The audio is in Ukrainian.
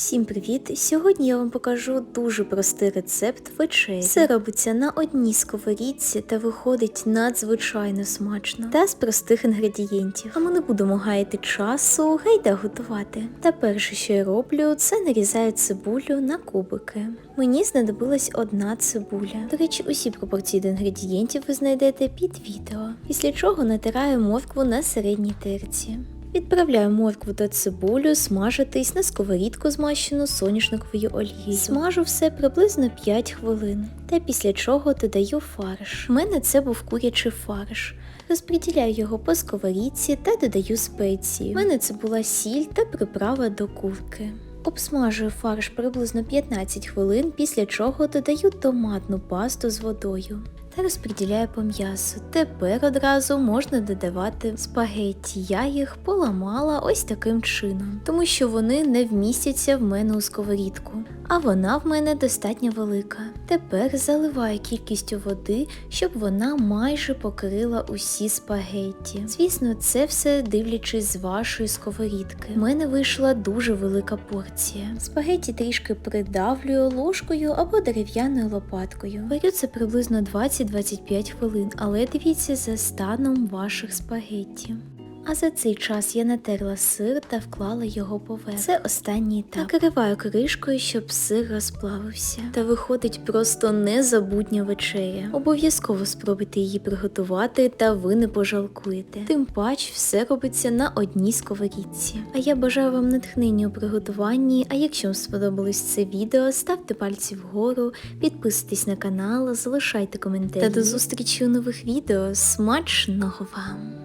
Всім привіт! Сьогодні я вам покажу дуже простий рецепт вечері. Все робиться на одній сковорідці та виходить надзвичайно смачно та з простих інгредієнтів. А ми не будемо гаяти часу, гайда готувати. Та перше, що я роблю, це нарізаю цибулю на кубики. Мені знадобилась одна цибуля. До речі, усі пропорції до інгредієнтів ви знайдете під відео. Після чого натираю моркву на середній терці. Відправляю моркву та цибулю смажитись на сковорідку змащену соняшниковою олією. Смажу все приблизно 5 хвилин. Та після чого додаю фарш. У мене це був курячий фарш. Розподіляю його по сковорідці та додаю спеції. У мене це була сіль та приправа до курки. Обсмажую фарш приблизно 15 хвилин, після чого додаю томатну пасту з водою та розподіляю по м'ясу. Тепер одразу можна додавати спагетті. Я їх поламала ось таким чином, тому що вони не вмістяться в мене у сковорідку, а вона в мене достатньо велика. Тепер заливаю кількістю води, щоб вона майже покрила усі спагетті. Звісно, це все дивлячись з вашої сковорідки. У мене вийшла дуже велика порція. Спагетті трішки придавлюю ложкою або дерев'яною лопаткою. Варю це приблизно 20-25 хвилин, але дивіться за станом ваших спагетті. А за цей час я натерла сир та вклала його поверх. Це останній етап. Накриваю кришкою, щоб сир розплавився. Та виходить просто незабутня вечеря. Обов'язково спробуйте її приготувати, та ви не пожалкуєте. Тим пач все робиться на одній сковорідці. А я бажаю вам натхнення у приготуванні. А якщо вам сподобалось це відео, ставте пальці вгору, підписуйтесь на канал, залишайте коментарі. Та до зустрічі у нових відео. Смачного вам!